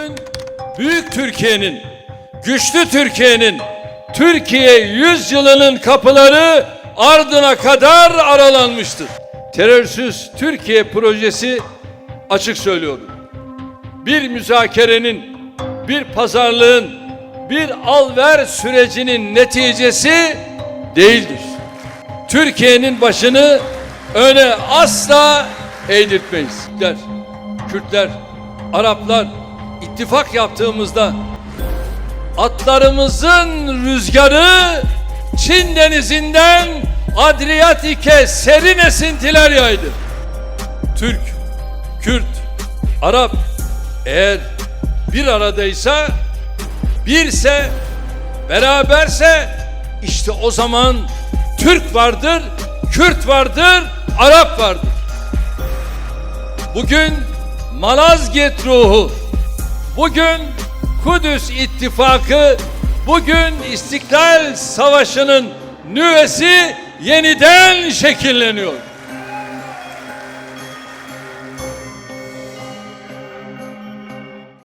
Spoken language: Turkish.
Bugün büyük Türkiye'nin, güçlü Türkiye'nin, Türkiye yüzyılının kapıları ardına kadar aralanmıştır. Terörsüz Türkiye projesi açık söylüyorum. Bir müzakerenin, bir pazarlığın, bir al-ver sürecinin neticesi değildir. Türkiye'nin başını öne asla eğdirtmeyiz. Kürtler, Araplar ittifak yaptığımızda atlarımızın rüzgarı Çin denizinden Adriyatik'e serin esintiler yaydı. Türk, Kürt, Arap eğer bir aradaysa, birse, beraberse işte o zaman Türk vardır, Kürt vardır, Arap vardır. Bugün Malazgirt ruhu, bugün Kudüs ittifakı, bugün İstiklal Savaşı'nın nüvesi yeniden şekilleniyor.